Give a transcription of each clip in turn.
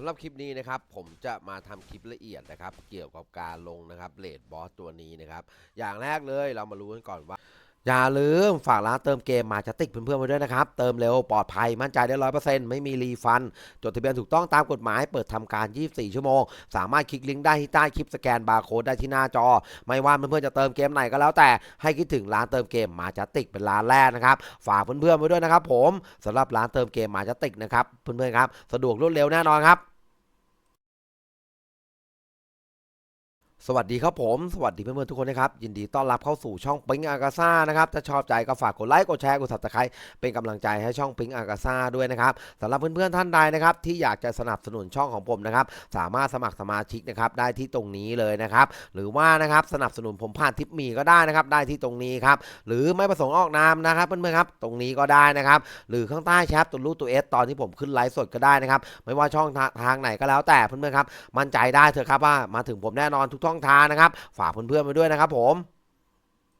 ำหรับคลิปนี้นะครับผมจะมาทำคลิปละเอียดนะครับ เกี่ยวกับการลงนะครับเลดบอสตัวนี้นะครับ อย่างแรกเลยเรามารู้กันก่อนว่า อย่าลืมฝากร้านเติมเกมมาจะติกเพื่อนๆไว้ด้วยนะครับ เติมเร็วปลอดภัยมั่นใจได้ร้อยเปอร์เซ็นต์ไม่มีรีฟัน จดทะเบียนถูกต้องตามกฎหมายเปิดทำการ 24 ชั่วโมง สามารถคลิกลิงก์ได้ที่ใต้คลิปสแกนบาร์โค้ดได้ที่หน้าจอ ไม่ว่าเพื่อนๆจะเติมเกมไหนก็แล้วแต่ให้คิดถึงร้านเติมเกมมาจะติกเป็นร้านแรกนะครับฝากเพื่อนๆไว้ด้วยนะครับ ผมสำหรับร้านเติมเกมมาจะติกนะครับเพื่อนๆครับสะดวกรวดเร็วแน่นอนครับ สวัสดีครับผม สวัสดีเพื่อนๆทุกคนนะครับ ยินดีต้อนรับเข้าสู่ช่องปิงอากาซ่านะครับ ถ้าชอบใจก็ฝากกดไลค์กดแชร์กด subscribe เป็นกำลังใจให้ช่องปิงอากาซ่าด้วยนะครับสำหรับเพื่อนๆท่านใดนะครับ ที่อยากจะสนับสนุนช่องของผมนะครับ สามารถสมัครสมาชิกนะครับได้ที่ตรงนี้เลยนะครับ หรือว่านะครับสนับสนุนผมผ่านทิปมีก็ได้นะครับ ได้ที่ตรงนี้ครับ หรือไม่ประสงค์ออกนามนะครับเพื่อนๆครับ ตรงนี้ก็ได้นะครับ หรือข้างใต้แชทตัวรูปตัวเอสตอนที่ผมขึ้นไลฟ์สดก็ได้นะครับ ไม่ว่าช่องทางไหนก็แล้วแต่เพื่อนๆครับ มั่นใจได้เถอะครับว่ามาถึงผมแน่นอนทุกช่องทางนะครับ ฝากเพื่อนๆไปด้วยนะครับผม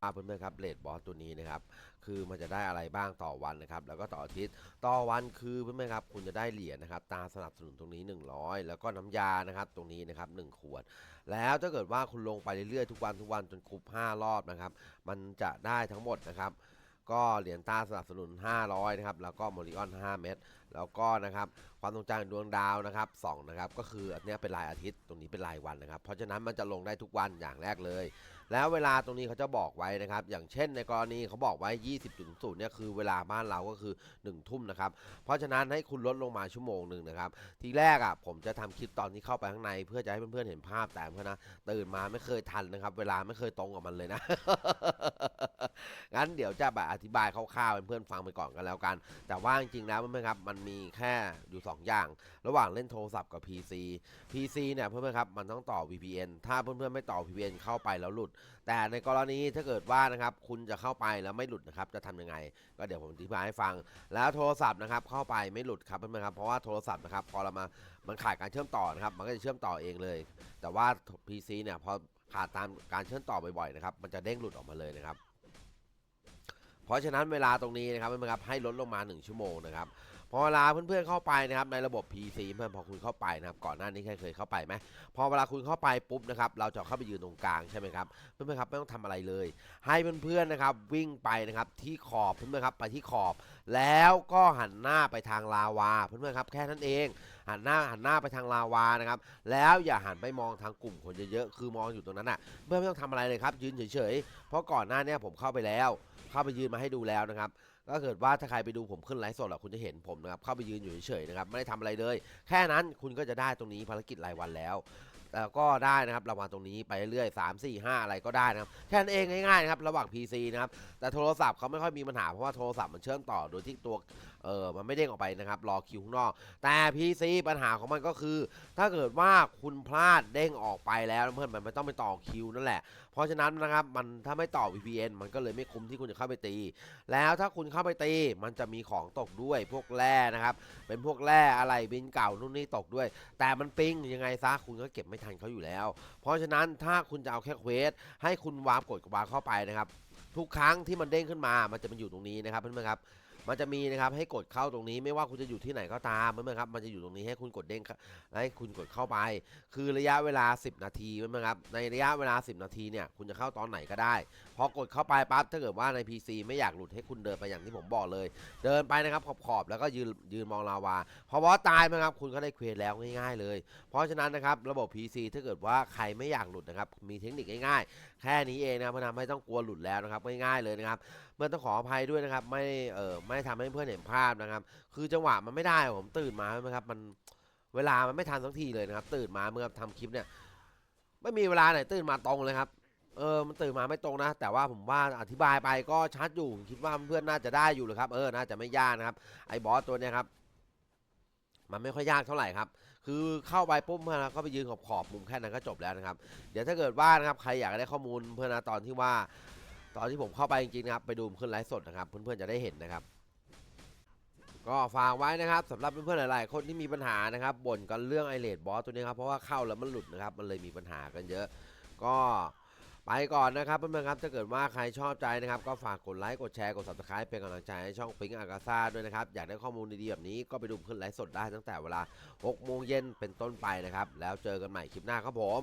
ฝากเพื่อนๆครับเลดบอสตัวนี้นะครับคือมันจะได้อะไรบ้างต่อวันนะครับ แล้วก็ต่ออาทิตย์ต่อวันคือเพื่อนๆครับ คุณจะได้เหรียญนะครับ ตาสนับสนุนตรงนี้ 100 แล้วก็น้ำยานะครับ ตรงนี้นะครับ1ขวด แล้วถ้าเกิดว่าคุณลงไปเรื่อยๆทุกวันทุกวันจนครบ5รอบนะครับ มันจะได้ทั้งหมดนะครับ ก็เหรียญตาสนับสนุน 500 นะครับ แล้วก็โมลิออน 5 เม็ด แล้วก็นะครับ ความตรงจำดวงดาวนะครับ2นะครับ ก็คืออันนี้เป็นรายอาทิตย์ ตรงนี้เป็นรายวันนะครับ เพราะฉะนั้นมันจะลงได้ทุกวันอย่างแรกเลย แล้วเวลาตรงนี้เขาจะบอกไว้นะครับ อย่างเช่นในกรณีเขาบอกไว้ 20.0เนี่ยคือเวลาบ้านเราก็คือ 1 ทุ่มนะครับ เพราะฉะนั้นให้คุณลดลงมาชั่วโมงหนึ่งนะครับ ทีแรกอะผมจะทำคลิปตอนที่เข้าไปข้างในเพื่อจะให้เพื่อนๆเห็นภาพแต่เพื่อนนะตื่นมาไม่เคยทันนะครับ เวลาไม่เคยตรงกับมันเลยนะ งั้นเดี๋ยวจะแบบอธิบายคร่าวๆเพื่อนๆฟังไปก่อนกันแล้วกัน แต่ว่าจริงๆแล้วเพื่อนๆครับมันมีแค่อยู่ 2 อย่าง ระหว่างเล่นโทรศัพท์กับ PC PC เนี่ยเพื่อนๆครับมันต้องต่อ VPN ถ้าเพื่อนๆไม่ต่อ VPN เข้าไปแล้วหลุดแต่ในกรณีถ้าเกิดว่านะครับคุณจะเข้าไปแล้วไม่หลุดนะครับจะทำยังไง ก็เดี๋ยวผมอธิบายให้ฟัง แล้วโทรศัพท์นะครับเข้าไปไม่หลุดครับเพื่อนๆครับเพราะว่าโทรศัพท์นะครับพอเรามามันขาดการเชื่อมต่อนะครับมันก็จะเชื่อมต่อเองเลย แต่ว่า PC เนี่ยพอขาดตามการเชื่อมต่อบ่อยๆนะครับมันจะเด้งหลุดออกมาเลยนะครับ เพราะฉะนั้นเวลาตรงนี้นะครับเพื่อนๆครับให้ลดลงมา 1 ชั่วโมงนะครับ พอเวลาเพื่อนๆเข้าไปนะครับในระบบ PC เพื่อนพอคุณเข้าไปนะครับก่อนหน้านี้ใครเคยเข้าไปไหมพอเวลาคุณเข้าไปปุ๊บนะครับเราจะเข้าไปยืนตรงกลางใช่ไหมครับเพื่อนๆครับไม่ต้องทำอะไรเลย ให้เพื่อนๆนะครับวิ่งไปนะครับที่ขอบเพื่อนๆครับไปที่ขอบ แล้วก็หันหน้าไปทางลาวาเพื่อนๆครับแค่นั้นเอง หันหน้าหันหน้าไปทางลาวานะครับแล้วอย่าหันไปมองทางกลุ่มคนเยอะๆคือมองอยู่ตรงนั้นอะเพื่อนไม่ต้องทำอะไรเลยครับยืนเฉยๆเพราะก่อนหน้านี้ผมเข้าไปแล้ว เข้าไปยืนมาให้ดูแล้วนะครับ ก็เกิดว่าถ้าใครไปดูผมขึ้นไลฟ์สดหรอคุณจะเห็นผมนะครับเข้าไปยืนอยู่เฉยๆนะครับไม่ได้ทำอะไรเลย แค่นั้นคุณก็จะได้ตรงนี้ภารกิจรายวันแล้ว ก็ได้นะครับรางวัลตรงนี้ไปเรื่อยๆสามสี่ห้าอะไรก็ได้นะครับแค่นั้นเองง่ายๆนะครับระหว่าง PC นะครับแต่โทรศัพท์เขาไม่ค่อยมีปัญหาเพราะว่าโทรศัพท์มันเชื่อมต่อโดยที่ตัวเออมันไม่เด้งออกไปนะครับรอคิวข้างนอก แต่ PC ปัญหาของมันก็คือ ถ้าเกิดว่าคุณพลาดเด้งออกไปแล้วเพื่อนมันไม่ต้องไปต่อคิวนั่นแหละ เพราะฉะนั้นนะครับมันถ้าไม่ต่อ VPN มันก็เลยไม่คุ้มที่คุณจะเข้าไปตี แล้วถ้าคุณเข้าไปตีมันจะมีของตกด้วยพวกแร่นะครับเป็นพวกแร่อะไรบินเก่านู่นนี่ตกด้วย แต่มันปิ้งยังไงซะคุณก็เก็บไม่ทันเขาอยู่แล้ว เพราะฉะนั้นถ้าคุณจะเอาแค่เควสให้คุณวาร์ปกดวาร์ปเข้าไปนะครับ ทุกครั้งที่มันเด้งขึ้นมา มันจะมาอยู่ตรงนี้นะครับเพื่อนๆครับ มันจะมีนะครับให้กดเข้าตรงนี้ไม่ว่าคุณจะอยู่ที่ไหนก็ตามเพื่อนๆครับมันจะอยู่ตรงนี้ให้คุณกดเด้งให้คุณกดเข้าไป คือระยะเวลา 10 นาทีเพื่อนๆครับในระยะเวลา 10 นาทีเนี่ยคุณจะเข้าตอนไหนก็ได้ พอกดเข้าไปปั๊บถ้าเกิดว่าใน PC ไม่อยากหลุดให้คุณเดินไปอย่างที่ผมบอกเลย เดินไปนะครับขอบๆแล้วก็ยืนยืนมองลาวาพอบอสตายนะครับคุณก็ได้เควสแล้วง่ายๆเลย เพราะฉะนั้นนะครับระบบ PC ถ้าเกิดว่าใครไม่อยากหลุดนะครับมีเทคนิคง่ายๆ แค่นี้เองนะเพื่อนทำให้ต้องกลัวหลุดแล้วนะครับง่ายๆเลยนะครับเมื่อต้องขออภัยด้วยนะครับไม่เออไม่ทำให้เพื่อนเห็นภาพนะครับ คือจังหวะมันไม่ได้ผมตื่นมาใช่ไหมครับมันเวลามันไม่ทันสักทีเลยนะครับ ตื่นมาเมื่อทำคลิปเนี่ย ไม่มีเวลาไหนตื่นมาตรงเลยครับเออมันตื่นมาไม่ตรงนะ แต่ว่าผมว่าอธิบายไปก็ชัดอยู่คิดว่าเพื่อนน่าจะได้อยู่เลยครับ เออน่าจะไม่ยากนะครับ ไอ้บอสตัวเนี้ยครับมันไม่ค่อยยากเท่าไหร่ครับ คือเข้าไปปุ๊บเพื่อนะก็ไปยืนขอบขอบๆมุมแค่นั้นก็จบแล้วนะครับ เดี๋ยวถ้าเกิดว่านะครับใครอยากได้ข้อมูลเพื่อนนะตอนที่ว่า ตอนที่ผมเข้าไปจริงๆนะครับ ไปดูขึ้นไลฟ์สดนะครับ เพื่อนๆจะได้เห็นนะครับ ก็ฝากไว้นะครับสำหรับเพื่อนๆหลายๆคนที่มีปัญหานะครับบ่นกันเรื่องไอเลดบอสตัวนี้ครับเพราะว่าเข้าแล้วมันหลุดนะครับมันเลยมีปัญหากันเยอะ ก็ไปก่อนนะครับเพื่อนๆครับถ้าเกิดว่าใครชอบใจนะครับ ก็ฝากกดไลค์กดแชร์กด subscribe เป็นกำลังใจให้ช่องปิงอากาซาด้วยนะครับ อยากได้ข้อมูลดีๆแบบนี้ก็ไปดูขึ้นไลฟ์สดได้ตั้งแต่เวลา6โมงเย็นเป็นต้นไปนะครับแล้วเจอกันใหม่คลิปหน้าครับผม